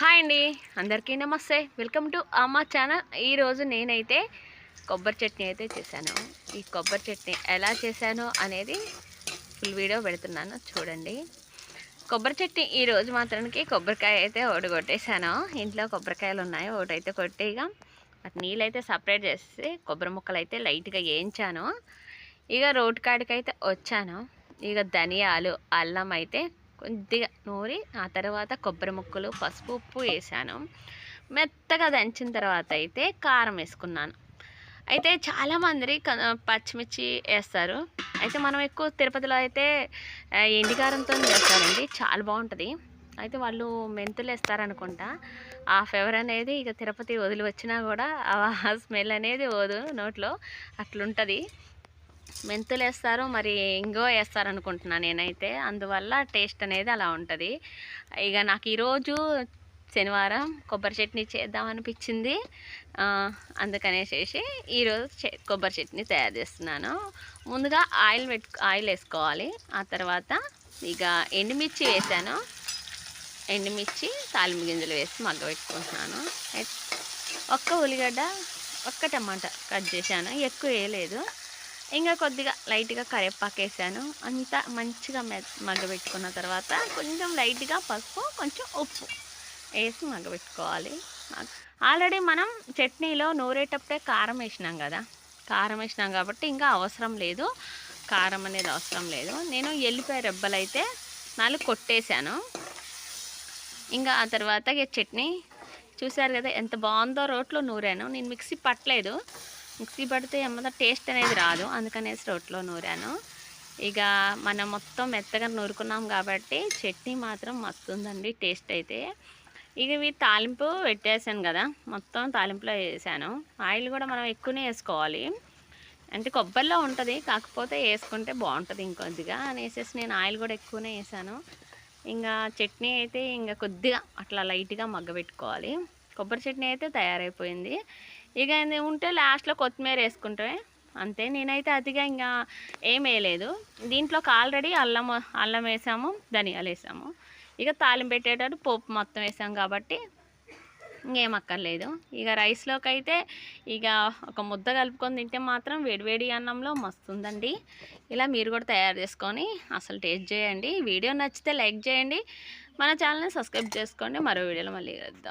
Hi అండి. అందరికీ నమస్తే. Welcome to Amma channel. ఈరోజు నేనైతే కొబ్బరి చట్నీ అయితే చేశాను. ఈ కొబ్బరి చట్నీ ఎలా చేశాను అనేది ఫుల్ వీడియో పెడుతున్నాను. చూడండి. కొబ్బరి చట్నీ ఈరోజు మాత్రానికి కొబ్బరికాయ అయితే ఒకటి కొట్టేశాను ఇంట్లో కొబ్బరికాయలు ఉన్నాయి. ఒకటి అయితే కొట్టేగా అటు నీళ్ళు అయితే సపరేట్ చేసి కొబ్బరి ముక్కలు అయితే లైట్గా వేయించాను. ఇక రోడ్ కాడికి అయితే వచ్చాను. ఇక ధనియాలు అల్లం అయితే కొద్దిగా నూరి ఆ తర్వాత కొబ్బరి ముక్కలు పసుపు ఉప్పు వేసాను. మెత్తగా దంచిన తర్వాత అయితే కారం వేసుకున్నాను. అయితే చాలామంది క- పచ్చిమిర్చి వేస్తారు. అయితే మనం ఎక్కువ తిరుపతిలో అయితే ఎండికారంతో ఎండి చేస్తారండి. చాలా బాగుంటుంది. అయితే వాళ్ళు మెంతులు వేస్తారనుకుంటా. ఆ ఫెవర్ అనేది ఇక తిరుపతి వదిలి వచ్చినా కూడా ఆ స్మెల్ అనేది వదు నోట్లో. అట్లుంటుంది. మెంతులు వేస్తారు మరి ఇంగో వేస్తారు అనుకుంటున్నాను నేనైతే. అందువల్ల టేస్ట్ అనేది అలా ఉంటుంది. ఇక నాకు ఈరోజు శనివారం కొబ్బరి చట్నీ చేద్దామనిపించింది అందుకనేసేసి ఈరోజు కొబ్బరి చట్నీ తయారు చేస్తున్నాను. ముందుగా ఆయిల్ పెట్టు ఆయిల్ వేసుకోవాలి. ఆ తర్వాత ఇక ఎండుమిర్చి వేసాను. ఎండుమిర్చి తాలింపు గింజలు వేసి మగ్గ పెట్టుకుంటున్నాను ఒక్క ఉల్లిగడ్డ ఒక్క టమాటా కట్ చేశాను. ఎక్కువ వేయలేదు. ఇంకా కొద్దిగా లైట్గా కరివేపాకు వేసాను అంతా మంచిగా మె మగ్గబెట్టుకున్న తర్వాత కొంచెం లైట్గా పసుపు కొంచెం ఉప్పు వేసి మగ్గబెట్టుకోవాలి. ఆల్రెడీ మనం చట్నీలో నూరేటప్పుడే కారం వేసినాం కదా. కారం వేసినాం కాబట్టి ఇంకా అవసరం లేదు. కారం అనేది అవసరం లేదు. నేను ఎల్లిపాయ రెబ్బలు అయితే నాలుగు కొట్టేశాను ఇంకా ఆ తర్వాత చట్నీ చూసారు కదా ఎంత బాగుందో రోట్లో నూరాను. నేను మిక్సీ పట్టలేదు. మిక్సీ పడితే ఏమన్నా టేస్ట్ అనేది రాదు. అందుకనేసి రొట్టెలో నూరాను. ఇక మనం మొత్తం మెత్తగా నూరుకున్నాం కాబట్టి చట్నీ మాత్రం మస్తు ఉందండి టేస్ట్ అయితే. ఇక ఇవి తాలింపు పెట్టేసాను కదా మొత్తం తాలింపులో వేసాను. ఆయిల్ కూడా మనం ఎక్కువనే వేసుకోవాలి. అంటే కొబ్బరిలో ఉంటుంది కాకపోతే వేసుకుంటే బాగుంటుంది ఇంకొద్దిగా అనేసేసి నేను ఆయిల్ కూడా ఎక్కువనే వేసాను. ఇంకా చట్నీ అయితే ఇంకా కొద్దిగా అట్లా లైట్గా మగ్గబెట్టుకోవాలి. కొబ్బరి చట్నీ అయితే తయారైపోయింది. ఇక ఉంటే లాస్ట్లో కొత్తిమీర వేసుకుంటే అంతే. నేనైతే అతిగా ఇంకా ఏం వేయలేదు. దీంట్లోకి ఆల్రెడీ అల్లం అల్లం వేసాము ధనియాలు వేసాము. ఇక తాలింపు పెట్టేటప్పుడు పోపు మొత్తం వేసాం కాబట్టి ఇంకేం అక్కర్లేదు. ఇక రైస్లోకి అయితే ఇక ఒక ముద్ద కలుపుకొని తింటే మాత్రం వేడివేడి అన్నంలో మస్తు ఉందండి ఇలా మీరు కూడా తయారు చేసుకొని అసలు టేస్ట్ చేయండి. వీడియో నచ్చితే లైక్ చేయండి. మన ఛానల్ని సబ్స్క్రైబ్ చేసుకోండి. మరో వీడియోలో మళ్ళీ కలుద్దాం.